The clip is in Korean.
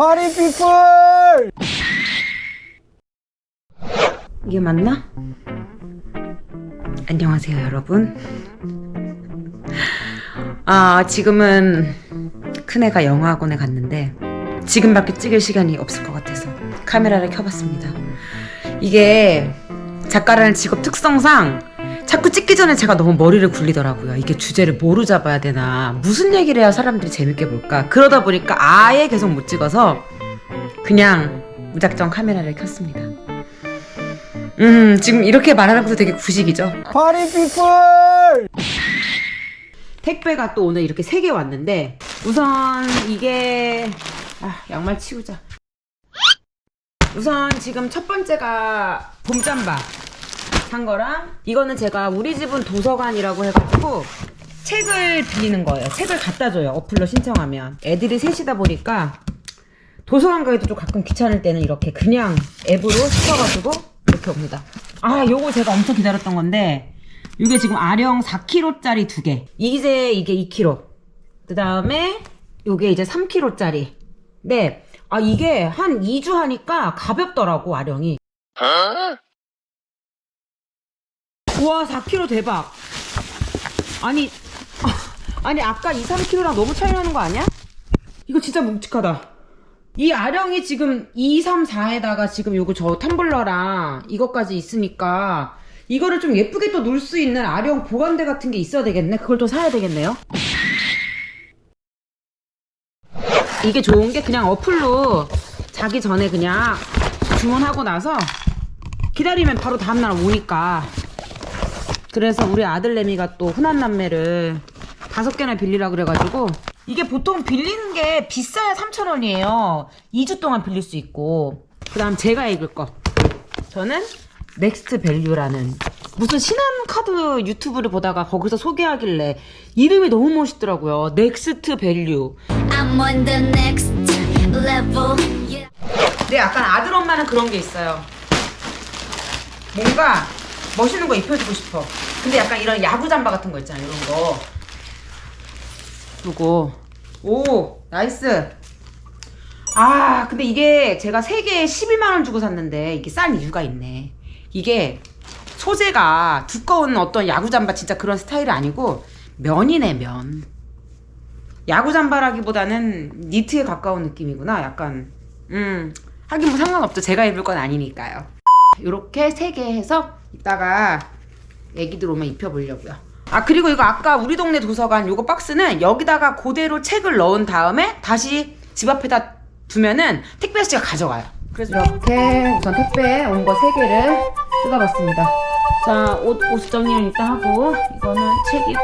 파리 피플! 이게 맞나? 안녕하세요, 여러분. 아, 지금은 큰애가 영어학원에 갔는데 지금밖에 찍을 시간이 없을 것 같아서 카메라를 켜봤습니다. 이게 작가라는 직업 특성상 자꾸 찍기 전에 제가 너무 머리를 굴리더라고요. 이게 주제를 뭐로 잡아야 되나, 무슨 얘기를 해야 사람들이 재밌게 볼까. 그러다 보니까 아예 계속 못 찍어서 그냥 무작정 카메라를 켰습니다. 음, 지금 이렇게 말하는 것도 되게 구식이죠. 파리 피플! 택배가 또 오늘 이렇게 세 개 왔는데, 우선 이게, 아, 양말 치우자. 우선 지금 첫 번째가 봄잠바 산 거랑, 이거는 제가 우리 집은 도서관이라고 해가지고, 책을 빌리는 거예요. 책을 갖다 줘요. 어플로 신청하면. 애들이 셋이다 보니까, 도서관 가기도 좀 가끔 귀찮을 때는 이렇게 그냥 앱으로 시켜가지고 이렇게 옵니다. 아, 요거 제가 엄청 기다렸던 건데, 이게 지금 아령 4kg짜리 두 개. 이제 이게 2kg. 그 다음에 요게 이제 3kg짜리. 네. 아, 이게 한 2주 하니까 가볍더라고, 아령이. 우 와, 4kg 대박. 아니, 아니, 아까 2, 3kg랑 너무 차이 나는 거 아니야? 이거 진짜 묵직하다. 이 아령이 지금 2, 3, 4에다가 지금 요거 저 텀블러랑 이것까지 있으니까 이거를 좀 예쁘게 또 놓을 수 있는 아령 보관대 같은 게 있어야 되겠네. 그걸 또 사야 되겠네요. 이게 좋은 게 그냥 어플로 자기 전에 그냥 주문하고 나서 기다리면 바로 다음날 오니까 그래서 우리 아들 내미가 또 흔한 남매를 다섯 개나 빌리라 그래가지고 이게 보통 빌리는 게 비싸야 3,000원이에요. 2주 동안 빌릴 수 있고. 그 다음 제가 읽을 거. 저는 넥스트 밸류라는 무슨 신한 카드 유튜브를 보다가 거기서 소개하길래 이름이 너무 멋있더라고요. 넥스트 밸류. I'm on the next level. Yeah. 근데 약간 아들 엄마는 그런 게 있어요. 뭔가 멋있는 거 입혀주고 싶어. 근데 약간 이런 야구 잠바 같은 거 있잖아요. 이런 거. 요거. 오, 나이스. 아, 근데 이게 제가 3개에 11만원 주고 샀는데 이게 싼 이유가 있네. 이게 소재가 두꺼운 어떤 야구 잠바 진짜 그런 스타일이 아니고 면이네, 면. 야구 잠바라기보다는 니트에 가까운 느낌이구나. 약간 음 하긴 뭐 상관없죠. 제가 입을 건 아니니까요. 요렇게 세개 해서 이따가 애기들 오면 입혀보려고요. 아 그리고 이거 아까 우리 동네 도서관 요거 박스는 여기다가 그대로 책을 넣은 다음에 다시 집 앞에다 두면은 택배 아저씨가 가져가요. 그래서 이렇게 우선 택배 온거 세 개를 뜯어봤습니다. 자, 옷, 옷 정리는 일단 하고, 이거는 책이고,